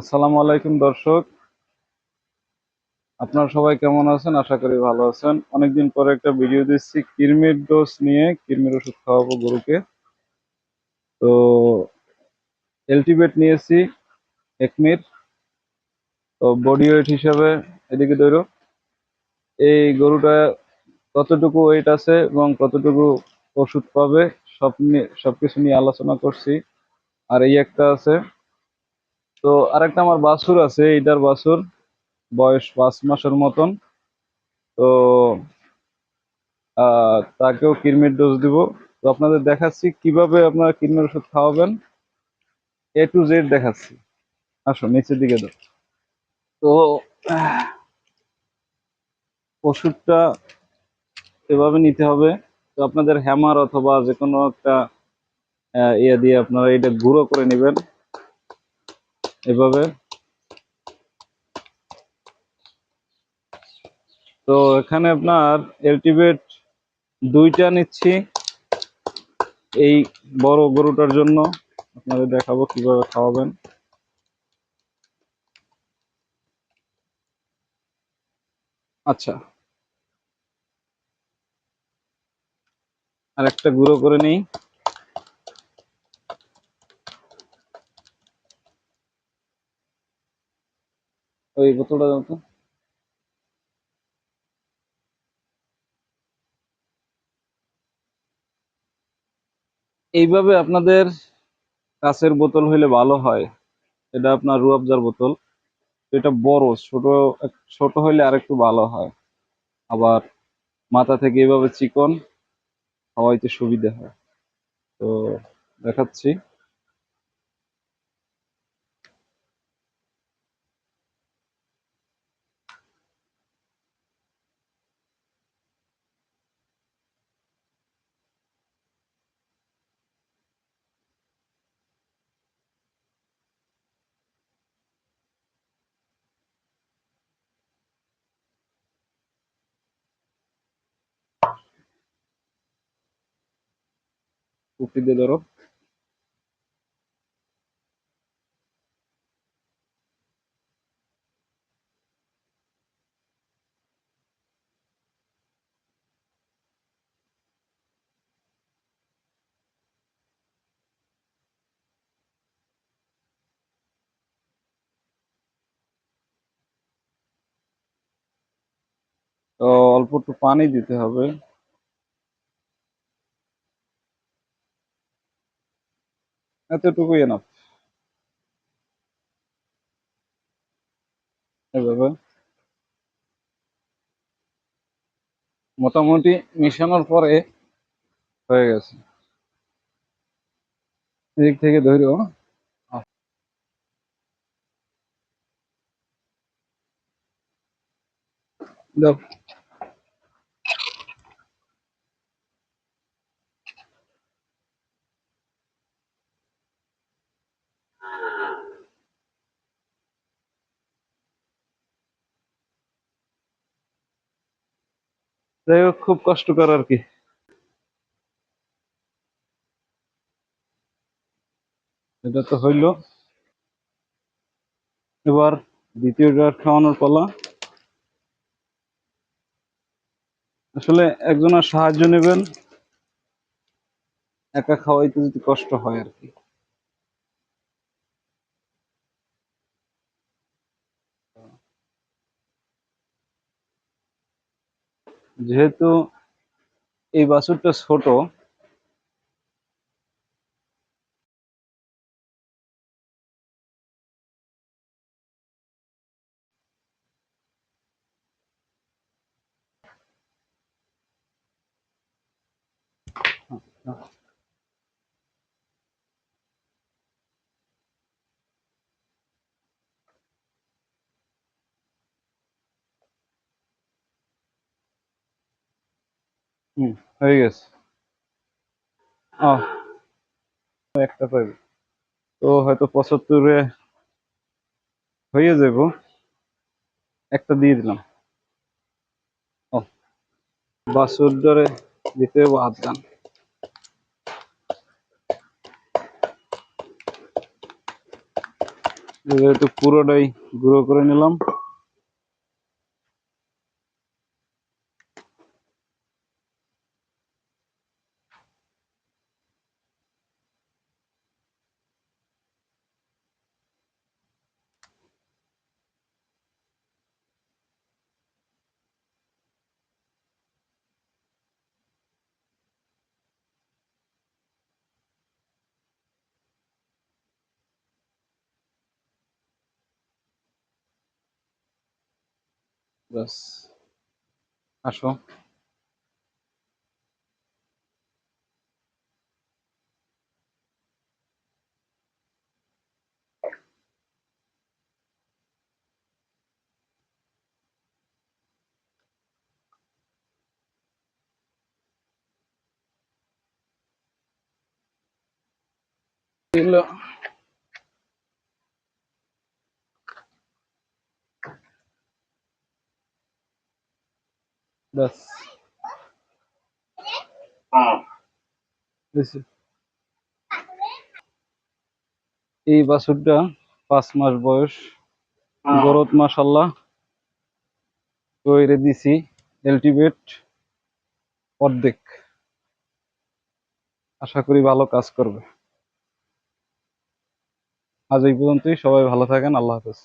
আসসালামু আলাইকুম, দর্শক। আপনারা সবাই কেমন আছেন? আশা করি ভালো আছেন। অনেকদিন পরে একটা ভিডিও দিচ্ছি কৃমির ডোজ নিয়ে কৃমির ওষুধ খাওয়াবো গরুকে। তো এলটিবেট নিয়েছি একমির তো বডি ওয়েট হিসাবে এদিকে ধরো, এই গরুটা কতটুকু ওয়েট আছে এবং কতটুকু ওষুধ পাবে, সব নিয়ে সবকিছু নিয়ে আলোচনা করছি। আর এই একটা আছে তো আরেকটা আমার বাছুর আছে, এইটার বাছুর, বয়স পাঁচ মাসের মতন। তো তাকেও কৃমির ডোজ দিব। তো আপনাদের দেখাচ্ছি কীভাবে আপনারা কৃমির ওষুধ খাওয়াবেন। এ টু জেড দেখাচ্ছি। আসো নিচের দিকে দাও তো, ওষুধটা এভাবে নিতে হবে। তো আপনাদের হ্যামার অথবা যে কোনো একটা ইয়ে দিয়ে আপনারা এটা গুঁড়ো করে নেবেন। এভাবে। তো এখানে আপনার এলটিভেট দুইটা নিচ্ছি এই বড় গরুটার জন্য। আপনাদের দেখাবো কীভাবে খাওয়াবেন। আচ্ছা। আর একটা গুঁড়ো করে নিই। ওই বোতলটা দাও তো। এইভাবে আপনাদের কাছের বোতল হইলে ভালো হয়। এটা আপনার রুয়াবজার বোতল। এটা বড়, ছোট ছোট হইলে আরেকটু ভালো হয়। আবার মাথা থেকে এইভাবে চিকন, খাওয়াইতে সুবিধা হয়। তো দেখাচ্ছি। কুপি দিয়ে তো অল্প একটু পানি দিতে হবে। এতটুকুই এনাফ এভাবে। মোটামুটি মিশানোর পরে হয়ে গেছে। এদিক থেকে ধরো দাও যাই হোক, খুব কষ্টকর আর কি। এটা তো হইল। এবার দ্বিতীয় খাওয়ানোর পালা। আসলে একজনের সাহায্য নেবেন, একা খাওয়াইতে যদি কষ্ট হয় আর কি। যেহেতু এই বাছুরটা ছোট হুম, হয়ে গেছে। একটা পাইবে। তো হয়তো পঁচাত্তরে হয়ে যাব একটা দিয়ে দিলাম। ও বাছুর ধরে দিতে হবে হাত যেহেতু পুরোটাই গুঁড়ো করে নিলাম। ব্যাস আসো এগুলো ব্যাস। এই বাছুরটা পাঁচ মাস বয়স। গরত মাসাল্লাহ তৈরি দিছি এলটিভেট অর্ধেক। আশা করি ভালো কাজ করবে। আজ এই পর্যন্তই সবাই ভালো থাকেন আল্লাহ হাফেজ।